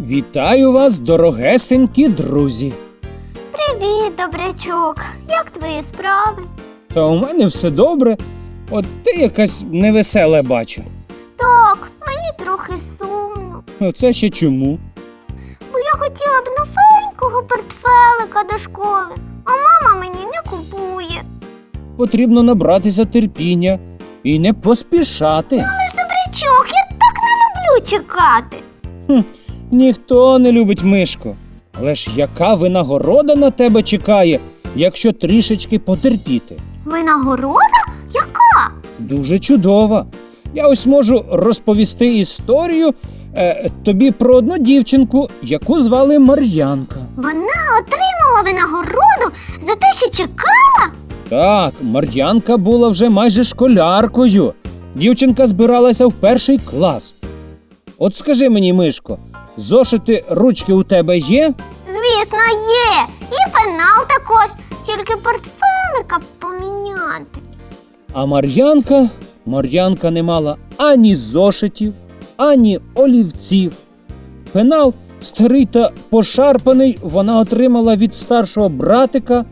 Вітаю вас, дорогесенькі друзі! Привіт, добрячок. Як твої справи? Та у мене все добре. От ти якась невесела бачу. Так, мені трохи сумно, Оце ще чому? бо я хотіла б новенького портфелика до школи, а мама мені не купує. Потрібно набратися терпіння і не поспішати. Але ж добрячок, я так не люблю чекати. Хм, ніхто не любить мишко. Але ж яка винагорода на тебе чекає, якщо трішечки потерпіти? Винагорода? Яка? Дуже чудова. Я ось можу розповісти історію е, тобі про одну дівчинку, яку звали Мар'янка. Вона отримала винагороду за те, що чекала? Так, Мар'янка була вже майже школяркою. Дівчинка збиралася в перший клас. От скажи мені, Мишко, зошити ручки у тебе є? Звісно, є. І пенал також, тільки портфелика поміняти. А Мар'янка, Мар'янка не мала ані зошитів, ані олівців. Пенал, старий та пошарпаний, вона отримала від старшого братика.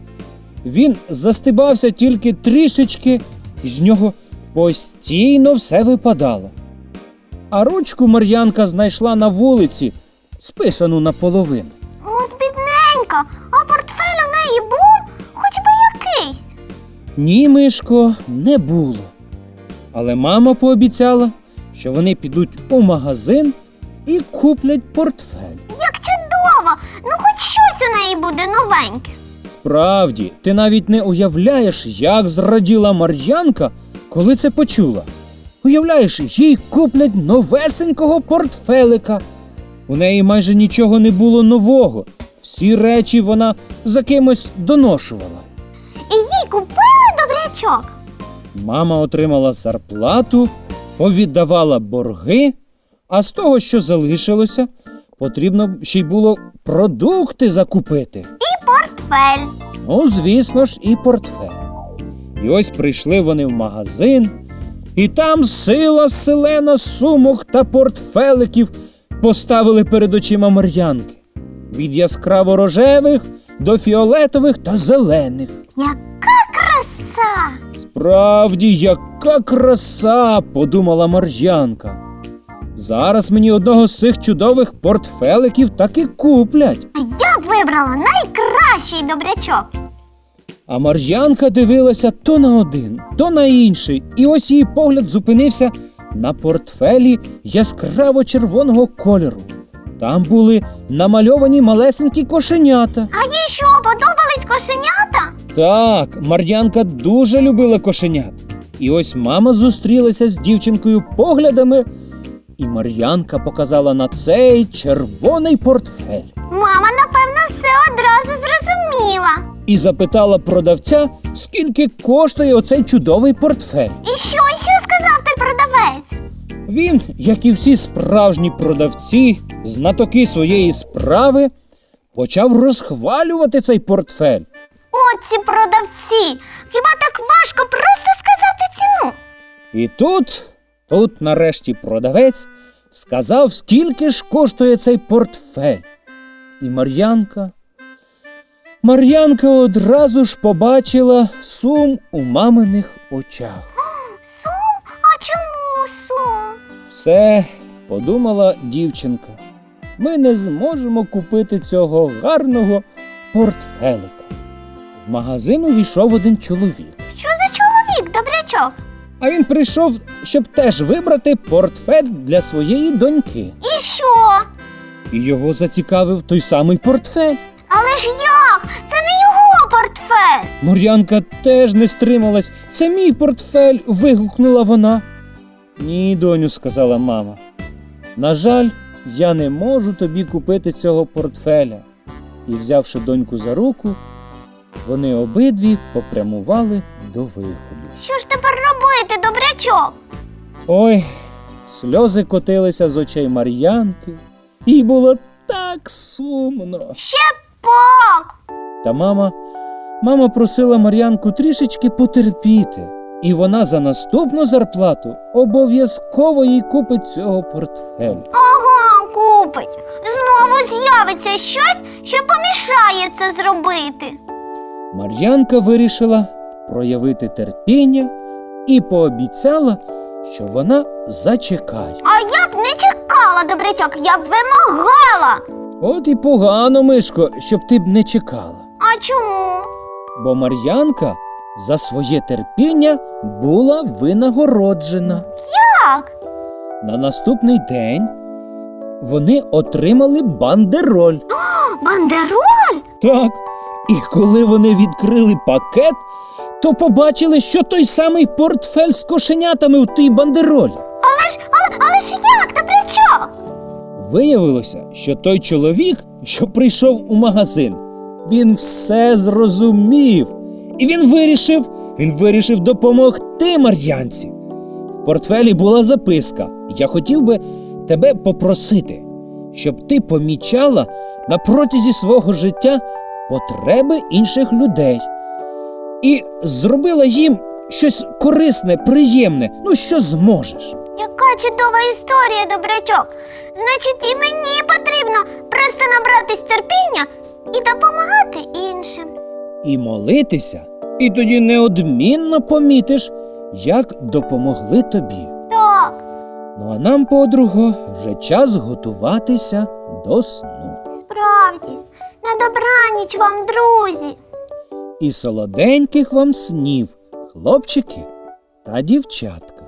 Він застибався тільки трішечки, і з нього постійно все випадало. А ручку Мар'янка знайшла на вулиці, списану наполовину. От бідненька, а портфель у неї був хоч би якийсь. Ні, Мишко, не було. Але мама пообіцяла, що вони підуть у магазин і куплять портфель. Як чудово! Ну хоч щось у неї буде новеньке. Справді, ти навіть не уявляєш, як зраділа Мар'янка, коли це почула. Уявляєш, їй куплять новесенького портфелика. У неї майже нічого не було нового. Всі речі вона за кимось доношувала. І їй купили добрячок. Мама отримала зарплату, повіддавала борги, а з того, що залишилося, потрібно ще й було продукти закупити. І портфель. Ну, звісно ж, і портфель. І ось прийшли вони в магазин, і там сила селена сумок та портфеликів поставили перед очима Мар'янки. Від яскраво рожевих до фіолетових та зелених. Яка краса! Справді, яка краса, подумала Мар'янка. Зараз мені одного з цих чудових портфеликів таки куплять. А я б вибрала найкращий добрячок. А Мар'янка дивилася то на один, то на інший, і ось її погляд зупинився на портфелі яскраво червоного кольору. Там були намальовані малесенькі кошенята. А їй що, подобались кошенята? Так, Мар'янка дуже любила кошенят. І ось мама зустрілася з дівчинкою поглядами, і Мар'янка показала на цей червоний портфель Мама, напевно, все одразу зрозуміла. І запитала продавця, скільки коштує оцей чудовий портфель. І що, і що сказав той продавець? Він, як і всі справжні продавці, знатоки своєї справи, почав розхвалювати цей портфель. От ці продавці. Хіба так важко просто сказати ціну? І тут, тут нарешті продавець сказав, скільки ж коштує цей портфель. І Мар'янка. Мар'янка одразу ж побачила сум у маминих очах. Сум? А чому сум? Все, подумала дівчинка. Ми не зможемо купити цього гарного портфелика. В магазин увійшов один чоловік. Що за чоловік, добрячок? А він прийшов, щоб теж вибрати портфель для своєї доньки. І що? І його зацікавив той самий портфель. Портфель. Мор'янка теж не стрималась. Це мій портфель. вигукнула вона. Ні, доню, сказала мама. На жаль, я не можу тобі купити цього портфеля. І, взявши доньку за руку, вони обидві попрямували до виходу. Що ж тепер робити, добрячок? Ой, сльози котилися з очей Мар'янки, їй було так сумно. Ще пак. Та мама, мама просила Мар'янку трішечки потерпіти, і вона за наступну зарплату обов'язково їй купить цього портфеля. Ага, купить. Знову знову з'явиться щось, що помішає це зробити. Мар'янка вирішила проявити терпіння і пообіцяла, що вона зачекає. А я б не чекала, добрячок, я б вимагала. От і погано, Мишко, щоб ти б не чекала. А чому? Бо Мар'янка за своє терпіння була винагороджена. Так. На наступний день вони отримали бандероль. Бандероль? Так. І коли вони відкрили пакет, то побачили, що той самий портфель з кошенятами в тій бандеролі. Але ж, але, але ж як, добрячок? Виявилося, що той чоловік, що прийшов у магазин, він все зрозумів. І він вирішив, він вирішив допомогти Мар'янці. В портфелі була записка. Я хотів би тебе попросити, щоб ти помічала на протязі свого життя потреби інших людей і зробила їм щось корисне, приємне, ну що зможеш. Яка чудова історія, добрячок. Значить, і мені потрібно просто і молитися, і тоді неодмінно помітиш, як допомогли тобі. Так, Ну а нам, подруго, вже час готуватися до сну. справді. На добраніч вам, друзі. І солоденьких вам снів, хлопчики та дівчатка.